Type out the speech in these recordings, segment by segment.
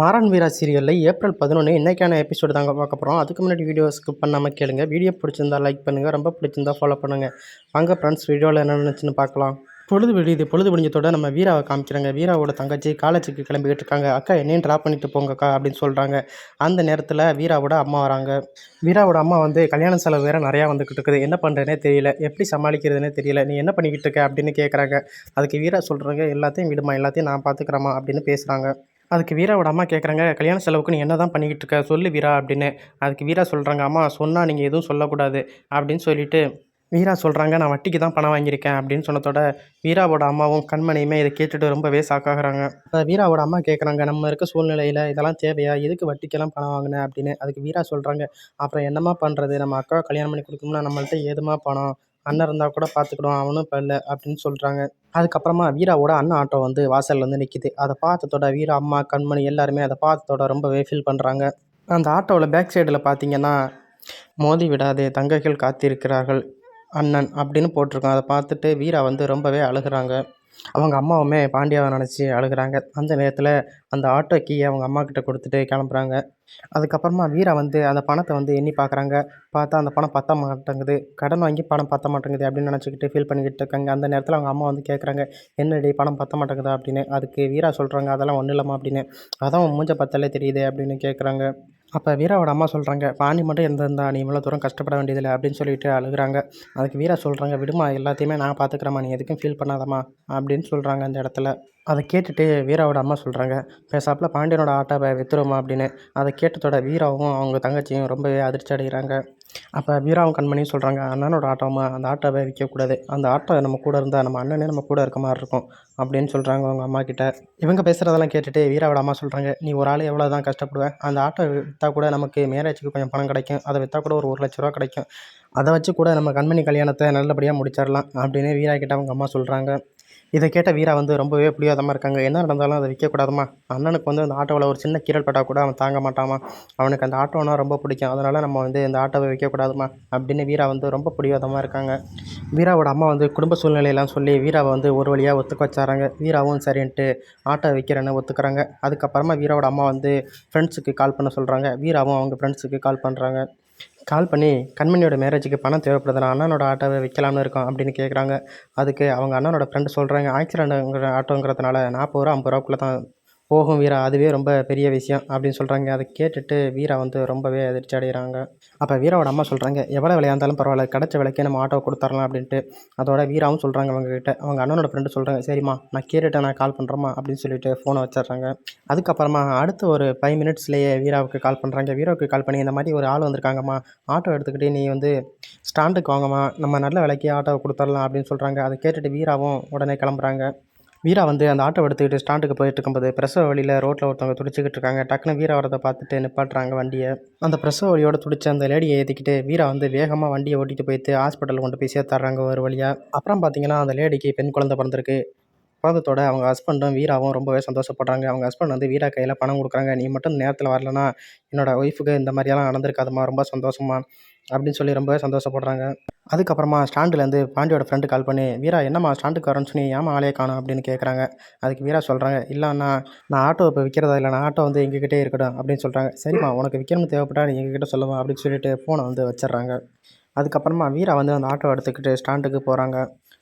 மாறன் வீரா சீரியலில் ஏப்ரல் பதினொன்று இன்றைக்கான எபிசோடு தாங்க பார்க்க போகிறோம் அதுக்கு முன்னாடி வீடியோ ஸ்கிப் பண்ணாமல் கேளுங்க. வீடியோ பிடிச்சிருந்தா லைக் பண்ணுங்கள் ரொம்ப பிடிச்சிருந்தா ஃபாலோ பண்ணுங்கள் வாங்க ஃப்ரெண்ட்ஸ் வீடியோவில் என்ன நினச்சுன்னு பார்க்கலாம். பொழுது விடியுது. பொழுது விடிஞ்சதோட நம்ம வீராவை காமிக்கிறாங்க. வீராவோட தங்கச்சி காலேஜுக்கு கிளம்பிக்கிட்டு இருக்காங்க. அக்கா என்னையும் ட்ராப் பண்ணிட்டு போங்கக்கா அப்படின்னு சொல்கிறாங்க அந்த நேரத்தில் வீராவோட அம்மா வராங்க. வீராவோட அம்மா வந்து கல்யாண செலவு வேறு நிறையா வந்துக்கிட்டு இருக்குது. என்ன பண்ணுறதுனே தெரியல. எப்படி சமாளிக்கிறதுனே தெரியல. நீ என்ன பண்ணிக்கிட்டு இருக்க? அப்படின்னு கேட்குறாங்க அதுக்கு வீரா சொல்கிறாங்க எல்லாத்தையும் விடுமா எல்லாத்தையும் நான் பார்த்துக்கிறேம்மா அப்படின்னு பேசுகிறாங்க அதுக்கு வீராவோட அம்மா கேட்குறாங்க கல்யாண செலவுக்கு நீ என்ன தான் பண்ணிக்கிட்டு இருக்க சொல்லு வீரா அப்படின்னு. அதுக்கு வீரா சொல்கிறாங்க அம்மா சொன்னால் நீங்கள் எதுவும் சொல்லக்கூடாது அப்படின்னு சொல்லிட்டு வீரா சொல்கிறாங்க நான் வட்டிக்கு தான் பணம் வாங்கியிருக்கேன் அப்படின்னு சொன்னதோட வீராவோட அம்மாவும் கண்மணியுமே இதை கேட்டுட்டு ரொம்பவே சாக்காகிறாங்க. வீராவோட அம்மா கேட்குறாங்க நம்ம இருக்க சூழ்நிலையில் இதெல்லாம் தேவையா? எதுக்கு வட்டிக்கெல்லாம் பணம் வாங்கினேன் அப்படின்னு. அதுக்கு வீரா சொல்கிறாங்க அப்புறம் என்னம்மா பண்ணுறது நம்ம அக்கா கல்யாணம் பண்ணி கொடுக்கணும்னா நம்மள்ட்ட ஏதுமா பணம்? அண்ணன் இருந்தால் கூட பார்த்துக்கிடுவோம் அவனும் இப்போ இல்லை அப்படின்னு சொல்கிறாங்க அதுக்கப்புறமா வீராவோட அண்ணன் ஆட்டோ வந்து வாசல்ல வந்து நிற்கிது அதை பார்த்ததோட வீரா அம்மா கண்மணி எல்லாருமே அதை பார்த்ததோட ரொம்பவே ஃபீல் பண்ணுறாங்க அந்த ஆட்டோவில் பேக் சைடில் பார்த்தீங்கன்னா மோதி விடாதே தங்கைகள் காத்திருக்கிறார்கள் அண்ணன் அப்படின்னு போட்டிருக்கோம் அதை பார்த்துட்டு வீரா வந்து ரொம்பவே அழுகுறாங்க. அவங்க அம்மாவுமே பாண்டியாவை நினச்சி அழுகுறாங்க. அந்த நேரத்தில் அந்த ஆட்டோ கீயை அவங்க அம்மா கிட்ட கொடுத்துட்டு கிளம்புறாங்க. அதுக்கப்புறமா வீரா வந்து அந்த பணத்தை வந்து எண்ணி பார்க்குறாங்க பார்த்தா அந்த பணம் பத்த மாட்டேங்குது. கடன் வாங்கி பணம் பத்த மாட்டேங்குது அப்படின்னு நினச்சிக்கிட்டு ஃபீல் பண்ணிக்கிட்டு இருக்காங்க. அந்த நேரத்தில் அவங்க அம்மா வந்து கேட்குறாங்க என்னடி பணம் பத்த மாட்டேங்குதா? அப்படின்னு. அதுக்கு வீரா சொல்கிறாங்க அதெல்லாம் ஒன்றும் இல்லாமல் அப்படின்னு. அதான் மூஞ்ச பத்தலே தெரியுது அப்படின்னு கேட்குறாங்க அப்போ வீராவோட அம்மா சொல்கிறாங்க பாண்டி மட்டும் இருந்திருந்தா நீ இவ்வளோ தூரம் கஷ்டப்பட வேண்டியதில்லை அப்படின்னு சொல்லிட்டு அழுகுறாங்க. அதுக்கு வீரா சொல்கிறாங்க விடுமா எல்லாத்தையுமே நான் பார்த்துக்கிறேம்மா நீ எதுக்கும் ஃபீல் பண்ணாதம்மா அப்படின்னு சொல்கிறாங்க அந்த இடத்துல. அதை கேட்டுட்டு வீராவோட அம்மா சொல்கிறாங்க பேசாப்பில் பாண்டியனோட ஆட்டாவை வித்துருமா அப்படின்னு. அதை கேட்டதோட வீராவும் அவங்க தங்கச்சியும் ரொம்பவே அதிர்ச்சி அடைகிறாங்க. அப்போ வீராவும் கண்மணியும் சொல்கிறாங்க அண்ணனோட ஆட்டோமா அந்த ஆட்டோவை விற்கக்கூடாது. அந்த ஆட்டோ நம்ம கூட இருந்தால் நம்ம அண்ணனே நம்ம கூட இருக்க மாதிரி இருக்கும். அப்படின்னு சொல்கிறாங்க அவங்க அம்மா கிட்ட. இவங்க பேசுகிறதெல்லாம் கேட்டுட்டு வீராவோட அம்மா சொல்கிறாங்க நீ ஒரு ஆள் எவ்வளோ தான் கஷ்டப்படுவேன் அந்த ஆட்டோ விற்றா கூட நமக்கு மேரேஜுக்கு கொஞ்சம் பணம் கிடைக்கும். அதை விற்றா கூட ஒரு ஒரு லட்ச ரூபா கிடைக்கும். அதை வச்சு கூட நம்ம கண்மணி கல்யாணத்தை நல்லபடியாக முடிச்சிடலாம் அப்படின்னு வீரா கிட்ட அவங்க அம்மா சொல்கிறாங்க இதை கேட்ட வீரா வந்து ரொம்பவே புரியாதமாக இருக்காங்க. என்ன நடந்தாலும் அதை விற்கக்கூடாதுமா அண்ணனுக்கு வந்து அந்த ஆட்டோவில் ஒரு சின்ன கீரல் பட்டால் கூட அவன் தாங்க மாட்டாமா? அவனுக்கு அந்த ஆட்டோனா ரொம்ப பிடிக்கும். அதனால் நம்ம வந்து இந்த ஆட்டோவை விற்கக்கூடாதுமா அப்படின்னு வீரா வந்து ரொம்ப புரியாதமாக இருக்காங்க. வீராவோட அம்மா வந்து குடும்ப சூழ்நிலையெல்லாம் சொல்லி வீராவை வந்து ஒரு வழியாக ஒத்துக்க வச்சாராங்க. வீராவும் சரின்ட்டு ஆட்டோ விற்கிறேன்னு ஒத்துக்கிறாங்க. அதுக்கப்புறமா வீராவோட அம்மா வந்து ஃப்ரெண்ட்ஸுக்கு கால் பண்ண சொல்கிறாங்க வீராவும் அவங்க ஃப்ரெண்ட்ஸுக்கு கால் பண்ணுறாங்க கால் பண்ணி கண்மணியோட மேரேஜுக்கு பணம் தேவைப்படுது நான் அண்ணனோட ஆட்டோவை விற்கலாம்னு இருக்கோம் அப்படின்னு கேட்குறாங்க அதுக்கு அவங்க அண்ணனோட ஃப்ரெண்டு சொல்கிறாங்க ஆக்சிடென்ட்டுங்கிற ஆட்டோங்கிறதுனால நாற்பது ரூபா ஐம்பது ரூபாக்குள்ளே தான் போகும் வீரா அதுவே ரொம்ப பெரிய விஷயம் அப்படின்னு சொல்கிறாங்க அதை கேட்டுட்டு வீரா வந்து ரொம்பவே அதிர்ச்சி அடைகிறாங்க. அப்போ வீராவோட அம்மா சொல்கிறாங்க எவ்வளோ விலையா இருந்தாலும் பரவாயில்ல கிடச்ச விலைக்கே நம்ம ஆட்டோ கொடுத்துர்லாம் அப்படின்ட்டு. அதோட வீராவும் சொல்கிறாங்க அவங்கக்கிட்ட அவங்க அண்ணனோட ஃப்ரெண்டு சொல்கிறாங்க சரிம்மா நான் கேட்டுட்டு நான் கால் பண்ணுறேம்மா அப்படின்னு சொல்லிட்டு ஃபோனை வச்சிடுறாங்க. அதுக்கப்புறமா அடுத்த ஒரு ஃபைவ் மினிட்ஸ்லேயே வீராவுக்கு கால் பண்ணுறாங்க வீராவுக்கு கால் பண்ணி இந்த மாதிரி ஒரு ஆள் வந்திருக்காங்கம்மா ஆட்டோ எடுத்துக்கிட்டு நீ வந்து ஸ்டாண்டுக்கு வாங்கம்மா நம்ம நல்ல விலைக்கு ஆட்டோவை கொடுத்துர்லாம் அப்படின்னு சொல்கிறாங்க அதை கேட்டுட்டு வீராவும் உடனே கிளம்புறாங்க. வீரா வந்து அந்த ஆட்டோ எடுத்துக்கிட்டு ஸ்டாண்டுக்கு போயிட்டு இருக்கும்போது பிரசவ வழியில் ரோட்டில் ஒருத்தவங்க துடிச்சிக்கிட்டு இருக்காங்க. டக்குனு வீரா வரதை பார்த்துட்டு நிப்பாட்டுறாங்க வண்டியை. அந்த பிரசவ வழியோட துடிச்ச அந்த லேடியை ஏற்றிக்கிட்டு வீரா வந்து வேகமாக வண்டியை ஓட்டிட்டு போயிட்டு ஹாஸ்பிட்டல் கொண்டு போய் சேர்த்துறாங்க ஒரு வழியாக அப்புறம் பார்த்தீங்கன்னா அந்த லேடிக்கு பெண் குழந்தை பிறந்திருக்கு. குழந்தத்தோட அவங்க ஹஸ்பண்டும் வீராவும் ரொம்பவே சந்தோஷப்படுறாங்க. அவங்க ஹஸ்பண்ட் வந்து வீரா கையில் பணம் கொடுக்குறாங்க. நீ மட்டும் நேரத்தில் வரலன்னா என்னோடய ஒய்ஃபுக்கு இந்த மாதிரியெல்லாம் நடந்திருக்காதுமா ரொம்ப சந்தோஷமா அப்படின்னு சொல்லி ரொம்பவே சந்தோஷப்படுறாங்க. அதுக்கப்புறமா ஸ்டாண்டுலேருந்து பாண்டியோட ஃப்ரெண்டு கால் பண்ணி வீரா என்னம்மா ஸ்டாண்டுக்கு வரேன்னு சொல்லி ஏமா ஆளையே காணும்? அப்படின்னு கேட்குறாங்க அதுக்கு வீரா சொல்கிறாங்க இல்லைண்ணா நான் ஆட்டோ இப்போ விற்கிறதா இல்லை நான் ஆட்டோ வந்து எங்ககிட்டே இருக்கட்டும் அப்படின்னு சொல்கிறாங்க சரிம்மா உனக்கு விற்கணும்னு தேவைப்பட்டா நீ எங்ககிட்ட சொல்லுவோம் அப்படின்னு சொல்லிட்டு ஃபோனை வந்து வச்சிடுறாங்க. அதுக்கப்புறமா வீரா வந்து அந்த ஆட்டோ எடுத்துக்கிட்டு ஸ்டாண்டுக்கு போகிறாங்க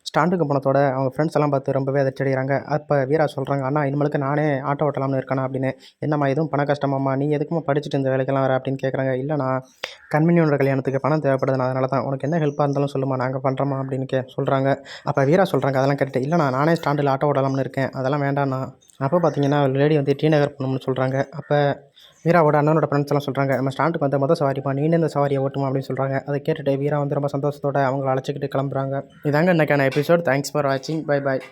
ஸ்டாண்டுக்கு போனதோட அவங்க ஃப்ரெண்ட்ஸ் எல்லாம் பார்த்து ரொம்பவே அதிர்ச்சி அடைகிறாங்க. அப்போ வீரா சொல்கிறாங்க அண்ணா இனிமேலுக்கு நானே ஆட்டோ ஓட்டலாம்னு இருக்கானா அப்படின்னு. என்னம்மா எதுவும் பண கஷ்டமாம்மா? நீ எதுக்குமா படிச்சுட்டு இந்த வேலைக்கெல்லாம் வர? அப்படின்னு கேட்குறாங்க இல்லைண்ணா கண்மணியோட கல்யாணத்துக்கு பணம் தேவைப்படுது அதனால தான் உனக்கு என்ன ஹெல்ப்பாக இருந்தாலும் சொல்லுமா நாங்கள் பண்ணுறோமா அப்படின்னு கே சொல்கிறாங்க அப்போ வீரா சொல்கிறாங்க அதெல்லாம் கேட்டுட்டு இல்லைண்ணா நானே ஸ்டாண்டில் ஆட்டோ ஓடலாம்னு இருக்கேன். அதெல்லாம் வேண்டாண்ணா. அப்போ பார்த்தீங்கன்னா லேடி வந்து டி நகர் போகணும்னு சொல்கிறாங்க அப்போ வீராவோட அண்ணனோட ஃப்ரெண்ட்ஸ் எல்லாம் சொல்கிறாங்க நம்ம ஸ்டாண்டுக்கு வந்து மொதல் சவாரிப்பா நீ இந்த சவாரியை ஓட்டுமா அப்படின்னு சொல்கிறாங்க அதை கேட்டுட்டு வீரா வந்து ரொம்ப சந்தோஷத்தோட அவங்கள அழைச்சிக்கிட்டு கிளம்புறாங்க. இதாங்க இன்றைக்கான எபிசோட் தேங்க்ஸ் ஃபார் வாட்சிங் பை பாய்